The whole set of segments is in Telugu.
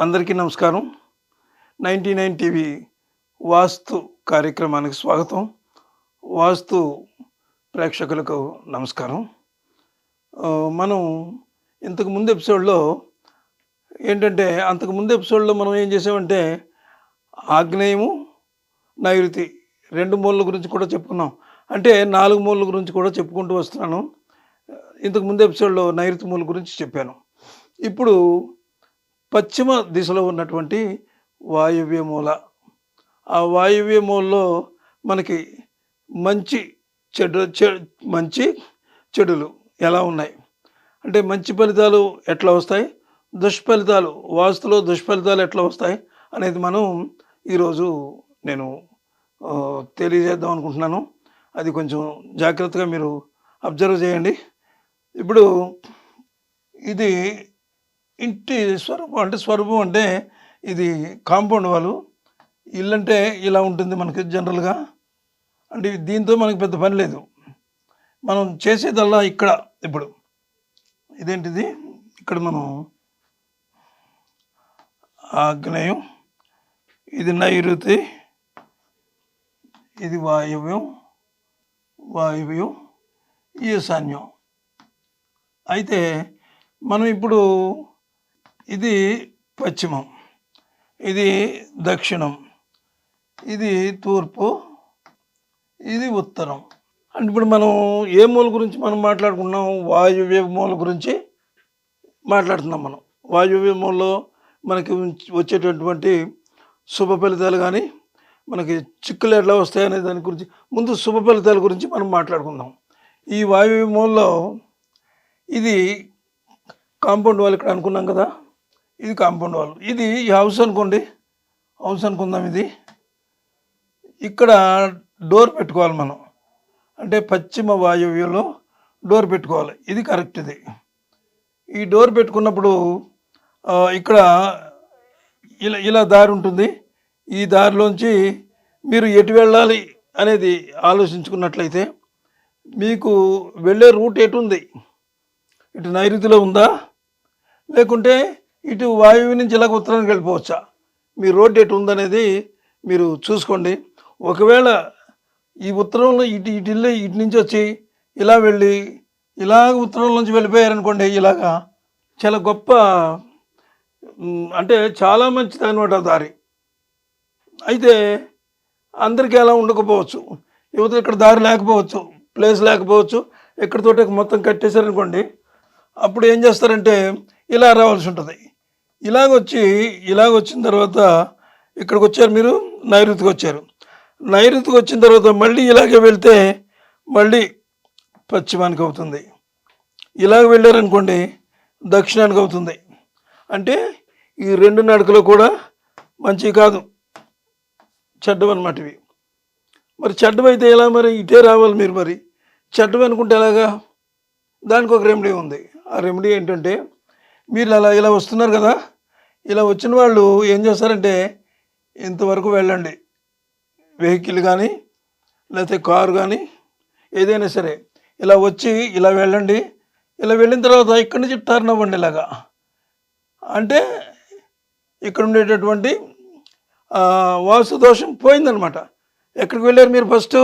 అందరికీ నమస్కారం. నైంటీ నైన్ టీవీ వాస్తు కార్యక్రమానికి స్వాగతం. వాస్తు ప్రేక్షకులకు నమస్కారం. మనం ఇంతకు ముందు ఎపిసోడ్లో ఏంటంటే అంతకు ముందు ఎపిసోడ్లో మనం ఏం చేసామంటే ఆగ్నేయము నైరుతి రెండు మూలల గురించి కూడా చెప్పుకున్నాం. అంటే నాలుగు మూలల గురించి కూడా చెప్పుకుంటూ వస్తున్నాను. ఇంతకు ముందు ఎపిసోడ్లో నైరుతి మూల గురించి చెప్పాను. ఇప్పుడు పశ్చిమ దిశలో ఉన్నటువంటి వాయువ్య మూల. ఆ వాయువ్య మూలలో మనకి మంచి చెడు చె మంచి చెడులు ఎలా ఉన్నాయి? అంటే మంచి ఫలితాలు ఎట్లా వస్తాయి? దుష్ఫలితాలు వాస్తులో దుష్ఫలితాలు ఎట్లా వస్తాయి అనేది మనం ఈరోజు నేను తెలియజేద్దాం అనుకుంటున్నాను. అది కొంచెం జాగ్రత్తగా మీరు అబ్జర్వ్ చేయండి. ఇప్పుడు ఇది ఇంటి స్వరూపం అంటే స్వరూపం అంటే ఇది కాంపౌండ్ వాళ్ళు. ఇల్లు అంటే ఇలా ఉంటుంది మనకి జనరల్గా. అంటే దీంతో మనకి పెద్ద పని లేదు. మనం చేసేదల్లా ఇక్కడ ఇప్పుడు. ఇదేంటిది? ఇక్కడ మనం ఆగ్నేయం. ఇది నైరుతి. ఇది వాయువ్యం. వాయువ్యం. ఈశాన్యం. అయితే మనం ఇప్పుడు ఇది పశ్చిమం ఇది దక్షిణం ఇది తూర్పు ఇది ఉత్తరం. అంటే ఇప్పుడు మనం ఏ మూల గురించి మనం మాట్లాడుకున్నాం వాయువ్య మూల గురించి మాట్లాడుతున్నాం మనం. వాయువ్య మూలలో మనకి వచ్చేటటువంటి శుభ ఫలితాలు కానీ మనకి చిక్కులు ఎట్లా వస్తాయనే దాని గురించి ముందు శుభ ఫలితాల గురించి మనం మాట్లాడుకుందాం. ఈ వాయువ్య మూలలో ఇది కాంపౌండ్ వాళ్ళు ఇక్కడ అనుకున్నాం కదా? ఇది కాంపౌండ్ వాల్ ఇది ఈ హౌస్ అనుకోండి. హౌస్ అనుకుందాం ఇది. ఇక్కడ డోర్ పెట్టుకోవాలి మనం. అంటే పశ్చిమ వాయువ్యంలో డోర్ పెట్టుకోవాలి. ఇది కరెక్ట్ ఇది. ఈ డోర్ పెట్టుకున్నప్పుడు ఇక్కడ ఇలా ఇలా దారి ఉంటుంది. ఈ దారిలోంచి మీరు ఎటు వెళ్ళాలి అనేది ఆలోచించుకున్నట్లయితే మీకు వెళ్ళే రూట్ ఎటు ఉంది? ఇటు నైరుతిలో ఉందా? లేకుంటే ఇటు వాయువు నుంచి ఇలాగ ఉత్తరానికి వెళ్ళిపోవచ్చా? మీ రోడ్ ఎటు ఉందనేది మీరు చూసుకోండి. ఒకవేళ ఈ ఉత్తరంలో ఇటు ఇటు ఇల్లు ఇటు నుంచి వచ్చి ఇలా వెళ్ళి ఇలాగ ఉత్తరం నుంచి వెళ్ళిపోయారనుకోండి ఇలాగా చాలా గొప్ప అంటే చాలా మంచిది అనమాట ఆ దారి. అయితే అందరికీ అలా ఉండకపోవచ్చు. యువత ఇక్కడ దారి లేకపోవచ్చు ప్లేస్ లేకపోవచ్చు ఎక్కడితోటి మొత్తం కట్టేశారనుకోండి అప్పుడు ఏం చేస్తారంటే ఇలా రావాల్సి ఉంటుంది. ఇలాగ వచ్చి ఇలాగ వచ్చిన తర్వాత ఇక్కడికి వచ్చారు మీరు? నైరుతికి వచ్చారు నైరుతికి వచ్చిన తర్వాత మళ్ళీ ఇలాగే వెళ్తే మళ్ళీ పశ్చిమానికి అవుతుంది ఇలాగ వెళ్ళారనుకోండి దక్షిణానికి అవుతుంది అంటే ఈ రెండు నడకలు కూడా మంచివి కాదు. చెడ్డవన్నమాట ఇవి మరి చెడ్డవైతే ఎలా మరి? ఇటే రావాలి మీరు మరి. చెడ్డవి అనుకుంటే ఎలాగా? దానికి ఒక రెమెడీ ఉంది. ఆ రెమెడీ ఏంటంటే మీరు అలా ఇలా వస్తున్నారు కదా ఇలా వచ్చిన వాళ్ళు ఏం చేస్తారంటే ఇంతవరకు వెళ్ళండి. వెహికల్ కానీ లేకపోతే కారు కానీ ఏదైనా సరే ఇలా వచ్చి ఇలా వెళ్ళండి. ఇలా వెళ్ళిన తర్వాత ఇక్కడి నుంచి టర్న్ అవ్వండి ఇలాగా. అంటే ఇక్కడ ఉండేటటువంటి వాసు దోషం పోయిందనమాట. ఎక్కడికి వెళ్ళారు మీరు ఫస్ట్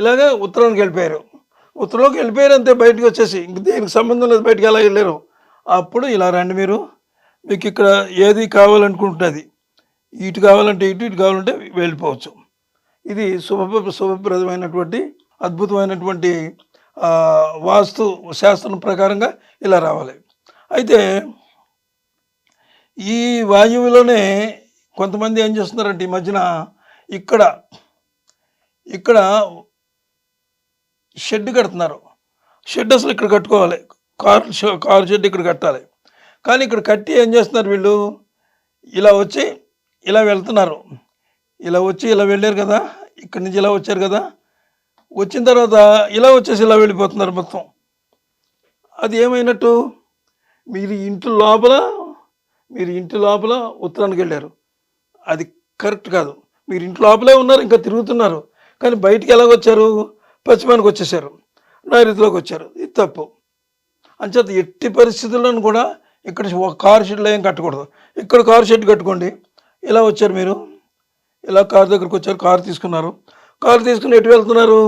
ఇలాగే ఉత్తరానికి వెళ్ళిపోయారు. ఉత్తరంలోకి వెళ్ళిపోయారు అంతే బయటకు వచ్చేసి ఇంక దేనికి సంబంధం లేదు బయటకు ఎలా వెళ్ళారు? అప్పుడు ఇలా రండి మీరు. మీకు ఇక్కడ ఏది కావాలనుకుంటుంది ఇటు కావాలంటే ఇటు ఇటు కావాలంటే వెళ్ళిపోవచ్చు. ఇది శుభ శుభప్రదమైనటువంటి అద్భుతమైనటువంటి వాస్తు శాస్త్రం ప్రకారంగా ఇలా రావాలి. అయితే ఈ వాయువులోనే కొంతమంది ఏం చేస్తున్నారంటే ఈ మధ్యన ఇక్కడ ఇక్కడ షెడ్ కడుతున్నారు. షెడ్ అసలు ఇక్కడ కట్టుకోవాలి. కార్ కారు షెడ్ ఇక్కడ కట్టాలి. కానీ ఇక్కడ కట్టి ఏం చేస్తున్నారు వీళ్ళు? ఇలా వచ్చి ఇలా వెళ్తున్నారు. ఇలా వచ్చి ఇలా వెళ్ళారు కదా? ఇక్కడి నుంచి ఇలా వచ్చారు కదా? వచ్చిన తర్వాత ఇలా వచ్చేసి ఇలా వెళ్ళిపోతున్నారు మొత్తం. అది ఏమైనట్టు? మీరు ఇంటి లోపల మీరు ఇంటి లోపల ఉత్తరానికి వెళ్ళారు. అది కరెక్ట్ కాదు. మీరు ఇంటి లోపలే ఉన్నారు ఇంకా తిరుగుతున్నారు. కానీ బయటికి ఎలాగొచ్చారు? పశ్చిమానికి వచ్చేసారు. నైరుతిలోకి వచ్చారు. ఇది తప్పు. అంచేత ఎట్టి పరిస్థితుల్లోనూ కూడా ఇక్కడ ఒక కార్ షెడ్లో ఏం కట్టకూడదు. ఇక్కడ కార్ షెడ్ కట్టుకోండి. ఇలా వచ్చారు మీరు? ఇలా కారు దగ్గరకు వచ్చారు కారు తీసుకున్నారు. కారు తీసుకుని ఎటు వెళ్తున్నారు?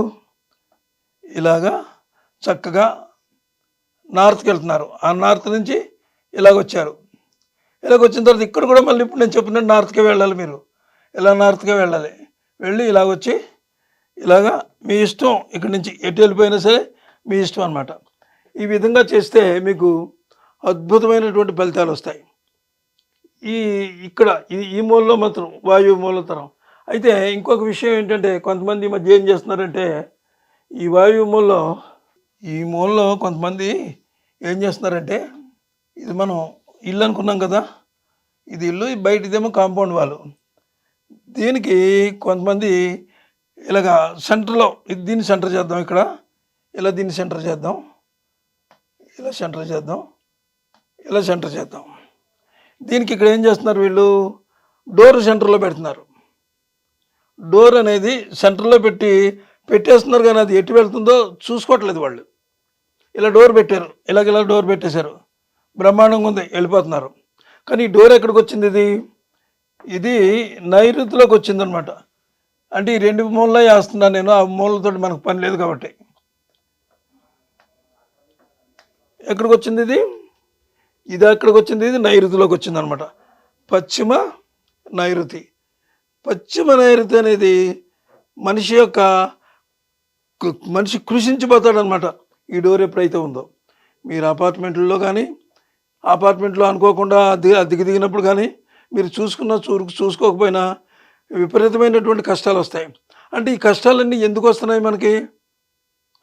ఇలాగా చక్కగా నార్త్కి వెళ్తున్నారు. ఆ నార్త్ నుంచి ఇలాగ వచ్చారు. ఇలాగ వచ్చిన తర్వాత ఇక్కడ కూడా మళ్ళీ ఇప్పుడు నేను చెప్పినట్టు నార్త్కే వెళ్ళాలి మీరు. ఇలా నార్త్కే వెళ్ళాలి? వెళ్ళి ఇలాగ వచ్చి ఇలాగా మీ ఇష్టం ఇక్కడి నుంచి ఎటు వెళ్ళిపోయినా సరే మీ ఇష్టం అనమాట ఈ విధంగా చేస్తే మీకు అద్భుతమైనటువంటి ఫలితాలు వస్తాయి. ఈ ఇక్కడ ఈ ఈ మూలలో మాత్రం వాయువు మూలతరం అయితే ఇంకొక విషయం ఏంటంటే కొంతమంది ఈ మధ్య ఏం చేస్తున్నారంటే ఈ వాయువు మూలలో ఈ మూలలో కొంతమంది ఏం చేస్తున్నారంటే ఇది మనం ఇల్లు అనుకున్నాం కదా ఇది ఇల్లు బయటిదేమో కాంపౌండ్ వాళ్ళు దీనికి కొంతమంది ఇలాగా సెంటర్లో దీన్ని సెంటర్ చేద్దాం ఇక్కడ ఇలా దీన్ని సెంటర్ చేద్దాం. ఇలా సెంటర్ చేద్దాం. ఇలా సెంటర్ చేద్దాం. దీనికి ఇక్కడ ఏం చేస్తున్నారు వీళ్ళు? డోర్ సెంటర్లో పెడుతున్నారు. డోర్ అనేది సెంటర్లో పెట్టి పెట్టేస్తున్నారు కానీ అది ఎటు వెళ్తుందో చూసుకోవట్లేదు వాళ్ళు. ఇలా డోర్ పెట్టారు. ఇలాగ ఇలా డోర్ పెట్టేశారు. బ్రహ్మాండంగా ఉంది. వెళ్ళిపోతున్నారు. కానీ ఈ డోర్ ఎక్కడికి వచ్చింది ఇది? ఇది నైరుతిలోకి వచ్చిందనమాట అంటే ఈ రెండు మూలలో వేస్తున్నాను నేను. ఆ మూలతో మనకు పని లేదు కాబట్టి. ఎక్కడికి వచ్చింది ఇది? ఇది ఎక్కడికి వచ్చింది ఇది నైరుతిలోకి వచ్చింది అనమాట పశ్చిమ నైరుతి. పశ్చిమ నైరుతి అనేది మనిషి యొక్క మనిషి కృషించిపోతాడనమాట. ఈ డోర్ ఎప్పుడైతే ఉందో. మీరు అపార్ట్మెంట్లో కానీ అపార్ట్మెంట్లో అనుకోకుండా అద్దె దిగినప్పుడు కానీ మీరు చూసుకున్న చూ చూసుకోకపోయినా విపరీతమైనటువంటి కష్టాలు వస్తాయి. అంటే ఈ కష్టాలన్నీ ఎందుకు వస్తున్నాయి మనకి?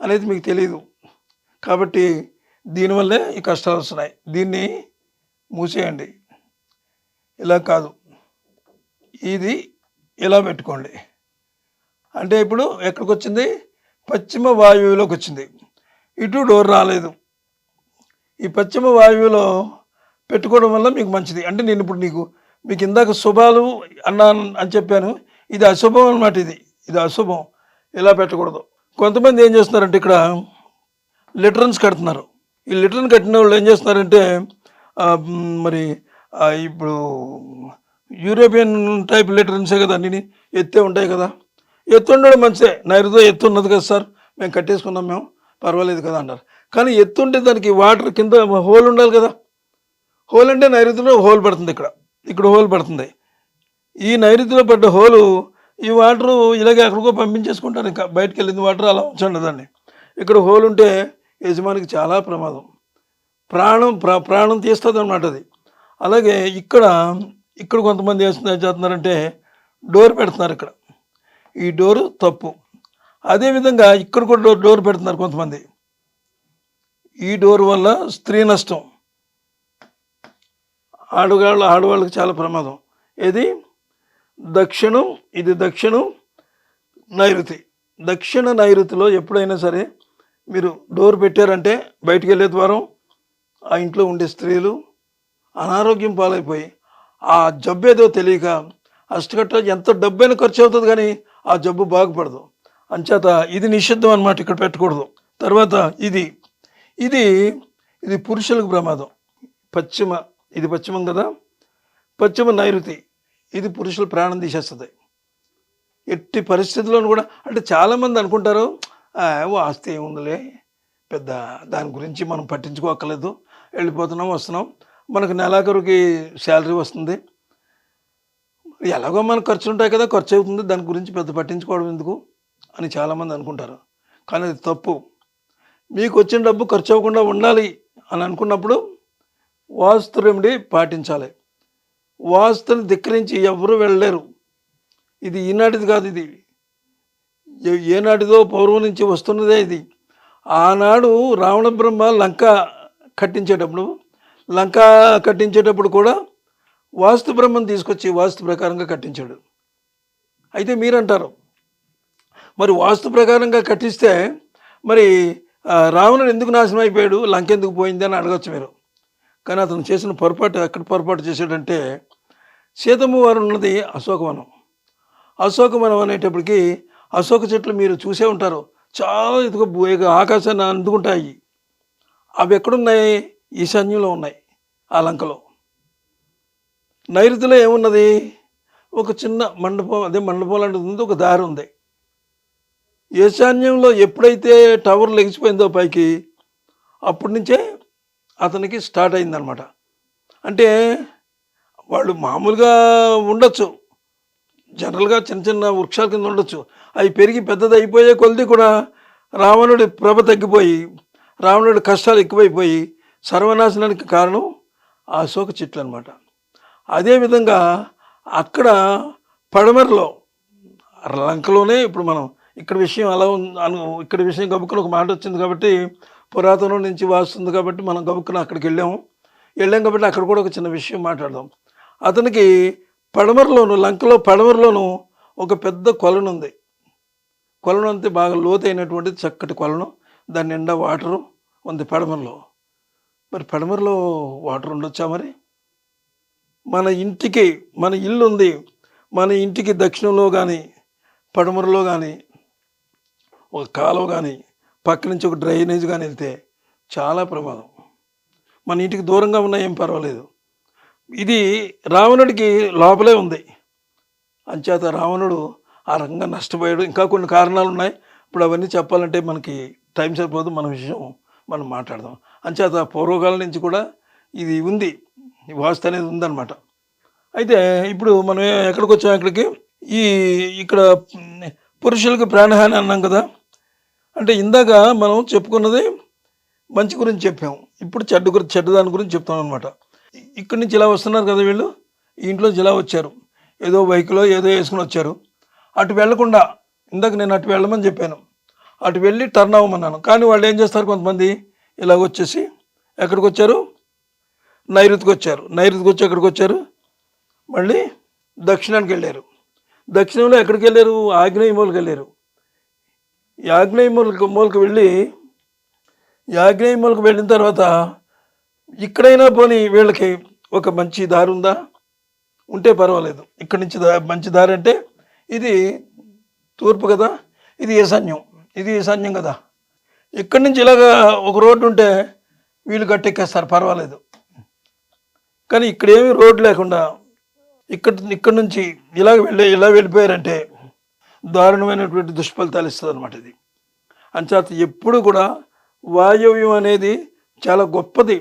అనేది మీకు తెలియదు కాబట్టి దీనివల్లే ఈ కష్టాలు వస్తున్నాయి. దీన్ని మూసేయండి. ఇలా కాదు. ఇది ఇలా పెట్టుకోండి. అంటే ఇప్పుడు ఎక్కడికి వచ్చింది పశ్చిమ వాయువులోకి వచ్చింది. ఇటు డోర్ రాలేదు. ఈ పశ్చిమ వాయువులో పెట్టుకోవడం వల్ల మీకు మంచిది. అంటే నేను ఇప్పుడు నీకు మీకు ఇందాక శుభాలు అన్నాను అని చెప్పాను. ఇది అశుభం అన్నమాట ఇది. ఇది అశుభం. ఇలా పెట్టకూడదు. కొంతమంది ఏం చేస్తున్నారంటే ఇక్కడ లిటరన్స్ కడుతున్నారు. ఈ లిటర్ని కట్టిన వాళ్ళు ఏం చేస్తున్నారంటే మరి ఇప్పుడు యూరోపియన్ టైప్ లిటరన్సే కదా అన్ని ఎత్తే ఉంటాయి కదా. ఎత్తు ఉండడం మంచిదే. నైరుతో ఎత్తు ఉన్నది కదా సార్ మేము కట్టేసుకున్నాం మేము పర్వాలేదు కదా అన్నారు కానీ ఎత్తు ఉంటే దానికి వాటర్ కింద హోల్ ఉండాలి కదా. హోల్ అంటే నైరుతిలో హోల్ పడుతుంది ఇక్కడ. ఇక్కడ హోల్ పడుతుంది. ఈ నైరుతిలో పడ్డ హోలు ఈ వాటర్ ఇలాగే అక్కడికో పంపించేసుకుంటారు ఇంకా. బయటకు వెళ్ళింది వాటర్ అలా ఉంచండి దాన్ని. ఇక్కడ హోల్ ఉంటే యజమానికి చాలా ప్రమాదం. ప్రాణం ప్రా ప్రాణం తీస్తుంది అనమాట అది. అలాగే ఇక్కడ ఇక్కడ కొంతమంది ఏం చేస్తున్నారంటే డోర్ పెడుతున్నారు ఇక్కడ. ఈ డోరు తప్పు. అదేవిధంగా ఇక్కడ కూడా డోర్ డోర్ పెడుతున్నారు కొంతమంది. ఈ డోర్ వల్ల స్త్రీ నష్టం. ఆడవాళ్ళు ఆడవాళ్ళకి చాలా ప్రమాదం. ఇది దక్షిణం ఇది దక్షిణం నైరుతి. దక్షిణ నైరుతిలో ఎప్పుడైనా సరే మీరు డోర్ పెట్టారంటే బయటికి వెళ్ళే ద్వారం ఆ ఇంట్లో ఉండే స్త్రీలు అనారోగ్యం పాలైపోయి ఆ జబ్బు ఏదో తెలియక అష్టకట్ట ఎంత డబ్బైనా ఖర్చు అవుతుంది కానీ ఆ జబ్బు బాగుపడదు. అంచేత ఇది నిషిద్ధం అన్నమాట ఇక్కడ పెట్టకూడదు. తర్వాత ఇది ఇది ఇది పురుషులకు ప్రమాదం. పశ్చిమ ఇది పశ్చిమం కదా? పశ్చిమ నైరుతి ఇది పురుషుల ప్రాణం తీసేస్తుంది. ఎట్టి పరిస్థితుల్లోనూ కూడా అంటే చాలామంది అనుకుంటారు ఆస్తి ఏముందిలే పెద్ద దాని గురించి మనం పట్టించుకోక్కర్లేదు వెళ్ళిపోతున్నాం వస్తున్నాం. మనకు నెలాఖరుకి శాలరీ వస్తుంది. ఎలాగో మనకు ఖర్చులు ఉంటాయి కదా ఖర్చు అవుతుంది దాని గురించి పెద్ద పట్టించుకోవడం ఎందుకు అని చాలామంది అనుకుంటారు. కానీ అది తప్పు. మీకు వచ్చిన డబ్బు ఖర్చు అవ్వకుండా ఉండాలి అని అనుకున్నప్పుడు వాస్తు రెమెడీ పాటించాలి. వాస్తుని ధిక్కరించి ఎవరు వెళ్ళలేరు. ఇది ఈనాటిది కాదు ఇది. ఏనాటిదో పౌర్వం నుంచి వస్తున్నదే ఇది. ఆనాడు రావణ బ్రహ్మ లంక కట్టించేటప్పుడు లంక కట్టించేటప్పుడు కూడా వాస్తు బ్రహ్మను తీసుకొచ్చి వాస్తు ప్రకారంగా కట్టించాడు. అయితే మీరంటారు మరి వాస్తు ప్రకారంగా కట్టిస్తే మరి రావణుడు ఎందుకు నాశనం అయిపోయాడు? లంక ఎందుకు పోయింది అని అడగచ్చు మీరు. కానీ అతను చేసిన పొరపాటు ఎక్కడ పొరపాటు చేశాడంటే సీతమ్మ వారు ఉన్నది అశోకవనం. అశోకవనం అనేటప్పటికి అశోక చెట్లు మీరు చూసే ఉంటారు. చాలా ఇదిగో ఆకాశాన్ని అందుకుంటాయి. అవి ఎక్కడున్నాయి? ఈశాన్యంలో ఉన్నాయి. ఆ లంకలో నైరుతిలో ఏమున్నది? ఒక చిన్న మండపం అదే మండపం లాంటిది ఉంది ఒక దారి ఉంది. ఈశాన్యంలో ఎప్పుడైతే టవర్ లెగిసిపోయిందో పైకి అప్పటి నుంచే అతనికి స్టార్ట్ అయిందనమాట అంటే వాళ్ళు మామూలుగా ఉండొచ్చు. జనరల్గా చిన్న చిన్న వృక్షాల కింద ఉండొచ్చు. అవి పెరిగి పెద్దది అయిపోయే కొలది కూడా రావణుడి ప్రభ తగ్గిపోయి రావణుడి కష్టాలు ఎక్కువైపోయి సర్వనాశనానికి కారణం అశోక చెట్లు అనమాట అదేవిధంగా అక్కడ పడమరలో లంకలోనే ఇప్పుడు మనం ఇక్కడ విషయం అలా ఉంది అను ఇక్కడ విషయం గబుక్కున ఒక మాట వచ్చింది కాబట్టి పురాతనం నుంచి వాస్తుంది కాబట్టి మనం గబుక్కున అక్కడికి వెళ్ళాము. వెళ్ళాం కాబట్టి అక్కడ కూడా ఒక చిన్న విషయం మాట్లాడదాం. అతనికి పడమరలోను లంకలో పడమరలోను ఒక పెద్ద కొలను ఉంది కొలను అంతే బాగా లోతైనటువంటి చక్కటి కొలను దాని నిండా వాటరు ఉంది పడమరలో. మరి పడమరలో వాటర్ ఉండొచ్చా మరి? మన ఇంటికి మన ఇల్లు ఉంది మన ఇంటికి దక్షిణంలో కానీ పడమరలో కానీ ఒక కాలువ కానీ పక్క నుంచి ఒక డ్రైనేజ్ కానీ వెళ్తే చాలా ప్రమాదం. మన ఇంటికి దూరంగా ఉన్నా ఏం పర్వాలేదు. ఇది రావణుడికి లోపలే ఉంది. అంచేత రావణుడు ఆ రకంగా నష్టపోయాడు. ఇంకా కొన్ని కారణాలు ఉన్నాయి ఇప్పుడు అవన్నీ చెప్పాలంటే మనకి టైం సరిపోదు. మన విషయం మనం మాట్లాడదాం. అంచేత పూర్వకాలం నుంచి కూడా ఇది ఉంది. ఈ వాస్తు అనేది ఉందన్నమాట. అయితే ఇప్పుడు మనం ఎక్కడికి వచ్చాం? ఇక్కడికి ఈ ఇక్కడ పురుషులకు ప్రాణహాని అన్నాం కదా. అంటే ఇందాక మనం చెప్పుకున్నది మంచి గురించి చెప్పాం. ఇప్పుడు చెడ్డ గురించి చెడ్డదాని గురించి చెప్తాం అనమాట ఇక్కడి నుంచి ఇలా వస్తున్నారు కదా వీళ్ళు? ఇంట్లో ఇలా వచ్చారు. ఏదో బైక్లో ఏదో వేసుకుని వచ్చారు. అటు వెళ్ళకుండా ఇందాక నేను అటు వెళ్ళమని చెప్పాను. అటు వెళ్ళి టర్న్ అవ్వమన్నాను. కానీ వాళ్ళు ఏం చేస్తారు కొంతమంది? ఇలాగ వచ్చేసి ఎక్కడికి వచ్చారు? నైరుతికి వచ్చారు. నైరుతికి వచ్చి ఎక్కడికి వచ్చారు? మళ్ళీ దక్షిణానికి వెళ్ళారు. దక్షిణంలో ఎక్కడికి వెళ్ళారు? ఆగ్నేయ మూలకి వెళ్ళారు. ఆగ్నేయ మూలకి మూలకి వెళ్ళి ఆగ్నేయ మూలకి వెళ్ళిన తర్వాత ఇక్కడైనా పోనీ వీళ్ళకి ఒక మంచి దారి ఉందా? ఉంటే పర్వాలేదు. ఇక్కడి నుంచి దా మంచి దారి అంటే ఇది తూర్పు కదా ఇది ఈశాన్యం ఇది ఈశాన్యం కదా. ఇక్కడి నుంచి ఇలాగా ఒక రోడ్డు ఉంటే వీళ్ళు గట్టెక్కేస్తారు పర్వాలేదు. కానీ ఇక్కడ రోడ్డు లేకుండా ఇక్కడ ఇక్కడి నుంచి ఇలాగ వెళ్ళి ఇలా వెళ్ళిపోయారంటే దారుణమైనటువంటి దుష్ఫలితాలు ఇస్తుంది అనమాట ఇది. అంచేత ఎప్పుడు కూడా వాయవ్యం అనేది చాలా గొప్పది.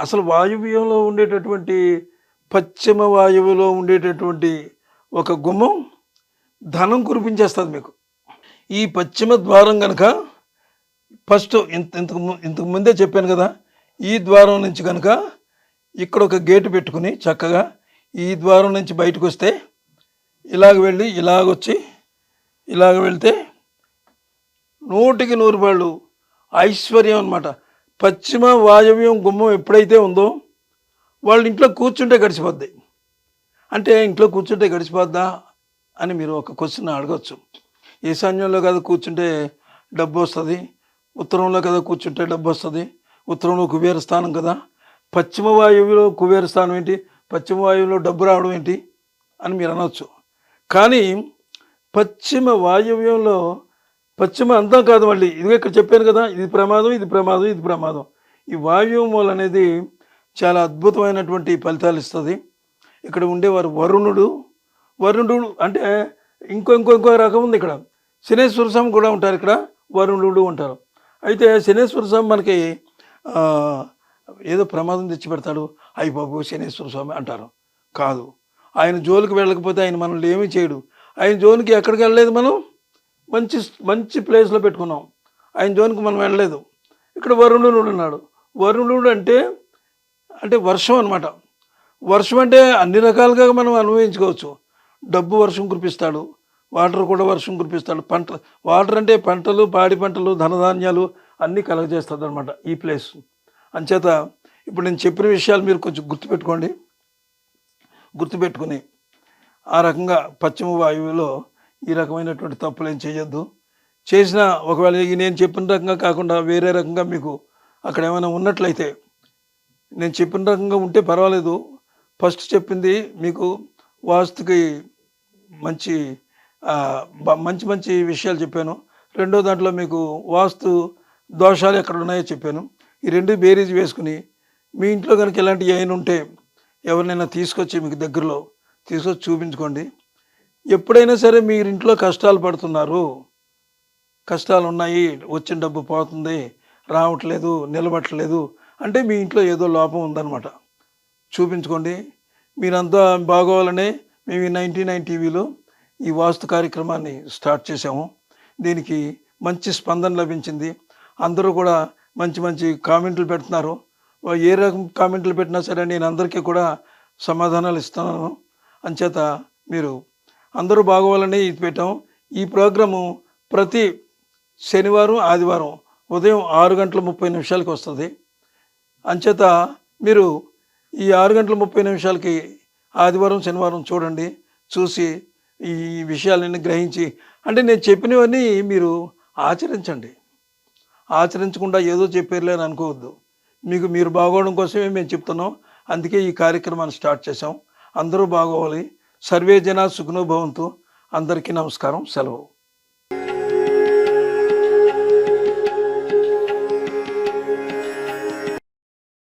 అసలు వాయువ్యంలో ఉండేటటువంటి పశ్చిమ వాయువులో ఉండేటటువంటి ఒక గుమ్మం ధనం కురిపించేస్తుంది మీకు. ఈ పశ్చిమ ద్వారం కనుక ఫస్ట్ ఇంత ఇంతకు ఇంతకు ముందే చెప్పాను కదా ఈ ద్వారం నుంచి కనుక ఇక్కడ ఒక గేటు పెట్టుకుని చక్కగా ఈ ద్వారం నుంచి బయటకు వస్తే ఇలాగ వెళ్ళి ఇలాగొచ్చి ఇలాగ వెళ్తే నూటికి నూరు వాళ్ళు ఐశ్వర్యం అన్నమాట. పశ్చిమ వాయవ్యం గుమ్మం ఎప్పుడైతే ఉందో వాళ్ళు ఇంట్లో కూర్చుంటే గడిచిపోద్ది. అంటే ఇంట్లో కూర్చుంటే గడిచిపోద్దా అని మీరు ఒక క్వశ్చన్ అడగచ్చు. ఈశాన్యంలో కదా కూర్చుంటే డబ్బు వస్తుంది ఉత్తరంలో కదా కూర్చుంటే డబ్బు వస్తుంది ఉత్తరంలో కుబేర స్థానం కదా. పశ్చిమ వాయువులో కుబేర స్థానం ఏంటి? పశ్చిమ వాయువులో డబ్బు రావడం ఏంటి అని మీరు అనవచ్చు కానీ పశ్చిమ వాయువ్యంలో పశ్చిమ అంతం కాదు మళ్ళీ. ఇది ఇక్కడ చెప్పాను కదా ఇది ప్రమాదం ఇది ప్రమాదం ఇది ప్రమాదం. ఈ వాయువు మూలం అనేది చాలా అద్భుతమైనటువంటి ఫలితాలు ఇస్తుంది. ఇక్కడ ఉండేవారు వరుణుడు. వరుణుడు అంటే ఇంకో ఇంకో ఇంకో రకం ఉంది ఇక్కడ. శనేశ్వర స్వామి కూడా ఉంటారు ఇక్కడ వరుణుడు ఉంటారు. అయితే శనేశ్వర స్వామి మనకి ఏదో ప్రమాదం తెచ్చి పెడతాడు అయ్యి బాబు శనేశ్వర స్వామి అంటారు. కాదు. ఆయన జోలికి వెళ్ళకపోతే ఆయన మనల్ని ఏమీ చేయడు. ఆయన జోలికి ఎక్కడికి వెళ్ళలేదు మనం? మంచి మంచి ప్లేస్లో పెట్టుకున్నాం. ఆయన జోన్కి మనం వెళ్ళలేదు. ఇక్కడ వరుణుడు ఉన్నాడు. వరుణుడు అంటే అంటే వర్షం అనమాట వర్షం అంటే అన్ని రకాలుగా మనం అనుభవించుకోవచ్చు. డబ్బు వర్షం కురిపిస్తాడు. వాటర్ కూడా వర్షం కురిపిస్తాడు. పంట వాటర్ అంటే పంటలు పాడి పంటలు ధనధాన్యాలు అన్నీ కలగజేస్తుంది అనమాట ఈ ప్లేస్. అంచేత ఇప్పుడు నేను చెప్పిన విషయాలు మీరు కొంచెం గుర్తుపెట్టుకోండి. గుర్తుపెట్టుకుని ఆ రకంగా పశ్చిమ వాయువులో ఈ రకమైనటువంటి తప్పులు ఏం చేయొద్దు. చేసిన ఒకవేళ నేను చెప్పిన రకంగా కాకుండా వేరే రకంగా మీకు అక్కడ ఏమైనా ఉన్నట్లయితే నేను చెప్పిన రకంగా ఉంటే పర్వాలేదు. ఫస్ట్ చెప్పింది మీకు వాస్తుకి మంచి మంచి మంచి విషయాలు చెప్పాను. రెండో దాంట్లో మీకు వాస్తు దోషాలు ఎక్కడ ఉన్నాయో చెప్పాను. ఈ రెండు బేరీజ్ వేసుకుని మీ ఇంట్లో కనుక ఇలాంటివి ఏమైనా ఉంటే ఎవరినైనా తీసుకొచ్చి మీకు దగ్గరలో తీసుకొచ్చి చూపించుకోండి. ఎప్పుడైనా సరే మీరు ఇంట్లో కష్టాలు పడుతున్నారు. కష్టాలు ఉన్నాయి వచ్చిన డబ్బు పోతుంది రావట్లేదు నిలబట్టలేదు అంటే మీ ఇంట్లో ఏదో లోపం ఉందన్నమాట. చూపించుకోండి. మీరంతా బాగోవాలనే మేము ఈ నైంటీ నైన్ టీవీలో ఈ వాస్తు కార్యక్రమాన్ని స్టార్ట్ చేసాము దీనికి మంచి స్పందన లభించింది. అందరూ కూడా మంచి మంచి కామెంట్లు పెడుతున్నారు. ఏ రకం కామెంట్లు పెట్టినా సరే నేను అందరికీ కూడా సమాధానాలు ఇస్తున్నాను. అంచేత మీరు అందరూ బాగోవాలని ఇది పెట్టాం ఈ ప్రోగ్రాము ప్రతి శనివారం ఆదివారం ఉదయం ఆరు గంటల ముప్పై నిమిషాలకి వస్తుంది. అంచేత మీరు ఈ ఆరు గంటల ముప్పై నిమిషాలకి ఆదివారం శనివారం చూడండి చూసి ఈ విషయాలన్నీ గ్రహించి అంటే నేను చెప్పినవన్నీ మీరు ఆచరించండి. ఆచరించకుండా ఏదో చెప్పారులేని అనుకోవద్దు. మీకు మీరు బాగోవడం కోసమే మేము చెప్తున్నాం. అందుకే ఈ కార్యక్రమాన్ని స్టార్ట్ చేసాం అందరూ బాగోవాలి. సర్వే జన సుఖనుభవంతో అందరికీ నమస్కారం సెలవు.